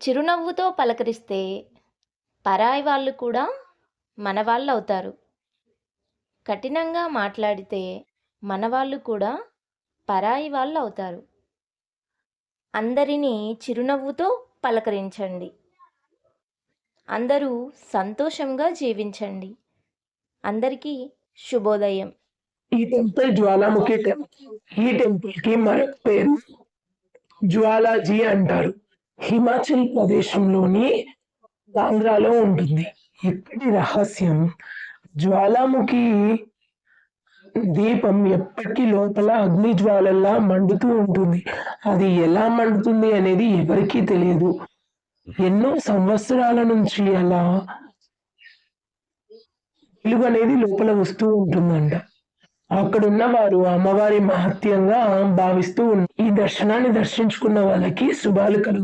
చిరునవ్వుతో పలకరిస్తే పరాయి వాళ్ళు కూడా మనవాళ్ళు అవుతారు కఠినంగా మాట్లాడితే మనవాళ్ళు కూడా పరాయి వాళ్ళు అవుతారు అందరినీ చిరునవ్వుతో పలకరించండి. అందరూ సంతోషంగా జీవించండి. అందరికీ శుభోదయం. ఈ టెంపుల్ జ్వాలాముఖి టెంపుల్ ఈ టెంపుల్కి మన పేరు జ్వాలాజీ అంటారు. హిమాచల్ ప్రదేశంలోని ఆంధ్రాలో ఉంటుంది. ఇక్కడి రహస్యం? జ్వాలాముఖి దీపం ఎప్పటికీ లోపల అగ్ని జ్వాలల్లా మండుతూ ఉంటుంది. అది ఎలా మండుతుంది అనేది ఎవరికీ తెలియదు. ఎన్నో సంవత్సరాల నుంచి అలా వెలుగు అనేది లోపల వస్తూ ఉంటుందంట. అక్కడున్న వారు అమ్మవారి మహత్యంగా భావిస్తూ ఉన్నారు. ఈ దర్శనాన్ని దర్శించుకున్న వాళ్ళకి శుభాలు కలుగు